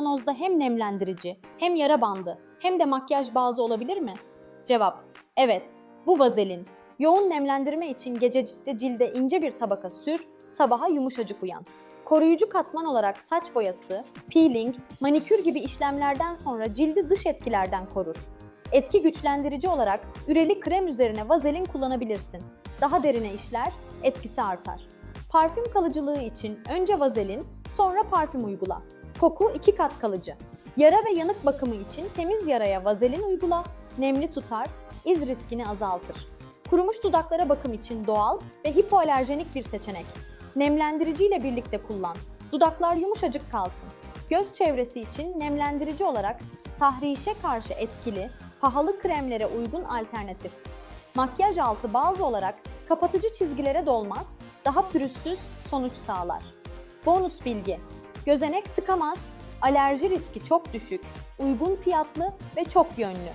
kullandığımızda hem nemlendirici, hem yara bandı, hem de makyaj bazı olabilir mi? Cevap: Evet. Bu vazelin. Yoğun nemlendirme için gececikte cilde ince bir tabaka sür, sabaha yumuşacık uyan. Koruyucu katman olarak saç boyası, peeling, manikür gibi işlemlerden sonra cildi dış etkilerden korur. Etki güçlendirici olarak üreli krem üzerine vazelin kullanabilirsin. Daha derine işler, etkisi artar. Parfüm kalıcılığı için önce vazelin, sonra parfüm uygula. Koku iki kat kalıcı. Yara ve yanık bakımı için temiz yaraya vazelin uygula, nemli tutar, iz riskini azaltır. Kurumuş dudaklara bakım için doğal ve hipoalerjenik bir seçenek. Nemlendiriciyle birlikte kullan. Dudaklar yumuşacık kalsın. Göz çevresi için nemlendirici olarak tahrişe karşı etkili, pahalı kremlere uygun alternatif. Makyaj altı bazı olarak kapatıcı çizgilere dolmaz, daha pürüzsüz sonuç sağlar. Bonus bilgi. Gözenek tıkamaz, alerji riski çok düşük, uygun fiyatlı ve çok yönlü.